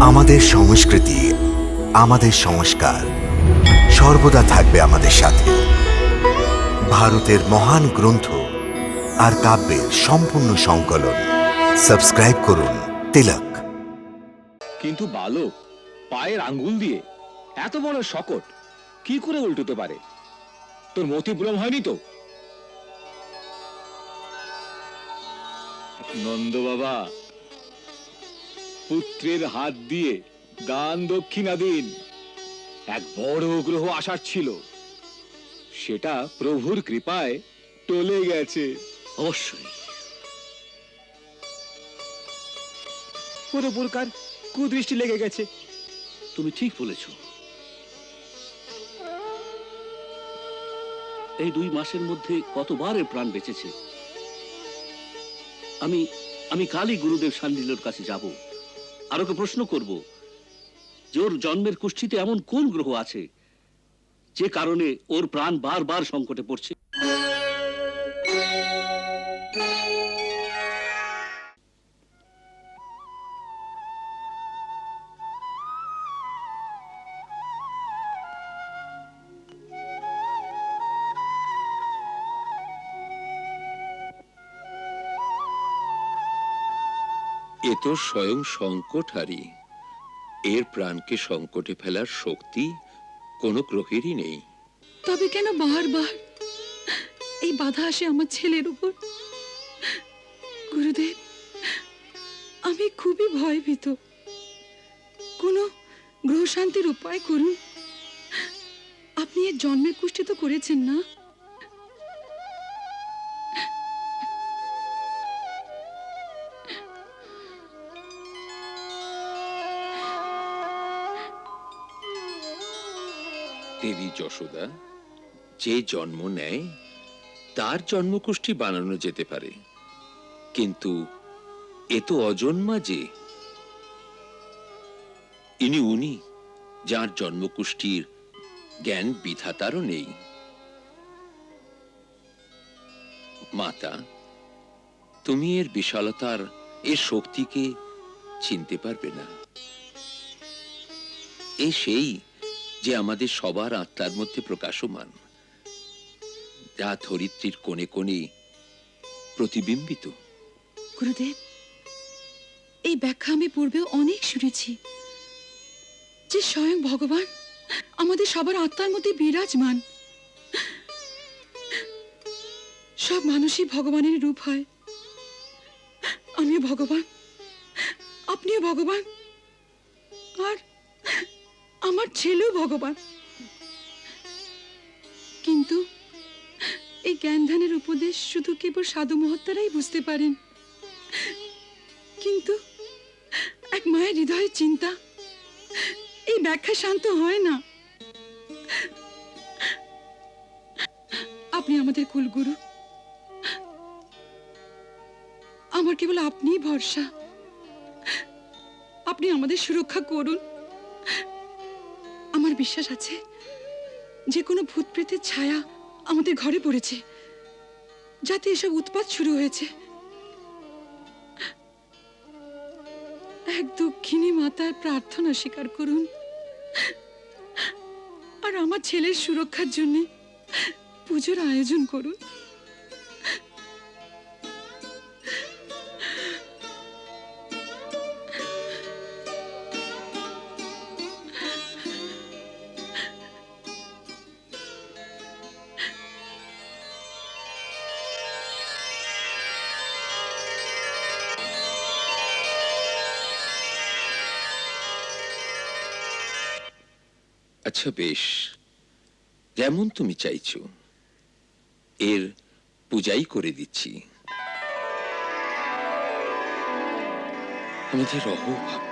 আমাদের সংস্কৃতি, আমাদের সংস্কার সর্বদা থাকবে আমাদের সাথে। ভারতের মহান গ্রন্থ আর কাব্যের সম্পূর্ণ সংকলন। সাবস্ক্রাইব করুন তিলক। কিন্তু বালক, পায়ের আঙ্গুল দিয়ে এত বড় শকট কি করে উল্টোতে পারে? তোর মতিভ্রম হয়নি তো? নন্দ বাবা পুত্রের হাত দিয়ে দান দক্ষিণা দিন। এক বড় গ্রহ আসার ছিল। সেটা প্রভুর কৃপায় টলে গেছে। অবশ্যই। পুরকার কুদৃষ্টি লেগে গেছে। তুমি ঠিক বলেছ। এই দুই মাসের মধ্যে কতবার এর প্রাণ বেঁচেছে? আমি আমি কালই গুরুদেব সান্ডিলোর কাছে যাব। আর ওকে প্রশ্ন করব। যে ওর জন্মের কুষ্ঠিতে এমন কোন গ্রহ আছে যে কারণে ওর প্রাণ বারবার সংকটে পড়ছে? এ তো স্বয়ং সংকটহারী এর প্রাণকে সংকটে ফেলার শক্তি কোনো গ্রহেরই নেই। তবে কেন বারবার এই বাধা আসে আমার ছেলের উপর। গুরুদেব, আমি খুবই ভয়ভীত। কোনো গ্রহ শান্তির উপায় করুন। আপনি এর জন্মের কুষ্টি তো করেছেন না? দেবী যশোদা, যে জন্ম নেয়, তার জন্মকুষ্ঠী বানানো যেতে পারে। কিন্তু এ তো অজন্মা যে। ইনি উনি, যার জন্মকুষ্ঠীর জ্ঞান বিধাতারও নেই। মাতা, তুমি এর বিশালতার, এর শক্তিকে চিনতে পারবে না। এ সেই যে আমাদের সবার আত্মার মধ্যে প্রকাশমান, যা ধরিত্রীর কোণে কোণে প্রতিবিম্বিত। গুরুদেব, এই ব্যাখ্যা আমি পূর্বেও অনেক শুনেছি। যে স্বয়ং ভগবান আমাদের সবার আত্মার মধ্যে বিরাজমান। সব মানুষই ভগবানের রূপ হয়। আমিও ভগবান, আপনিও ভগবান। আমার ছেলেও ভগবান। কিন্তু এই জ্ঞান ধ্যানের উপদেশ শুধু কেবল সাধু মহাত্মারাই বুঝতে পারেন। কিন্তু এক মায়ের হৃদয়ের চিন্তা, এই ব্যাখ্যা শান্ত হয় না। আপনি আমাদের কুলগুরু। আমার কেবল আপনিই ভরসা। আপনি আমাদের সুরক্ষা করুন। বিশ্বাস আছে? যে কোনো ভূত প্রেতের ছায়া আমাদের ঘরে পড়েছে। যাতে এসব উৎপাত শুরু হয়েছে। এক দক্ষিণী মাতার প্রার্থনা স্বীকার করুন। আর আমার ছেলের সুরক্ষার জন্য পুজোর আয়োজন করুন। আচ্ছা বেশ। যেমন তুমি চাইছ। এর পূজাই করে দিচ্ছি। আমাদের অহোভাগ্য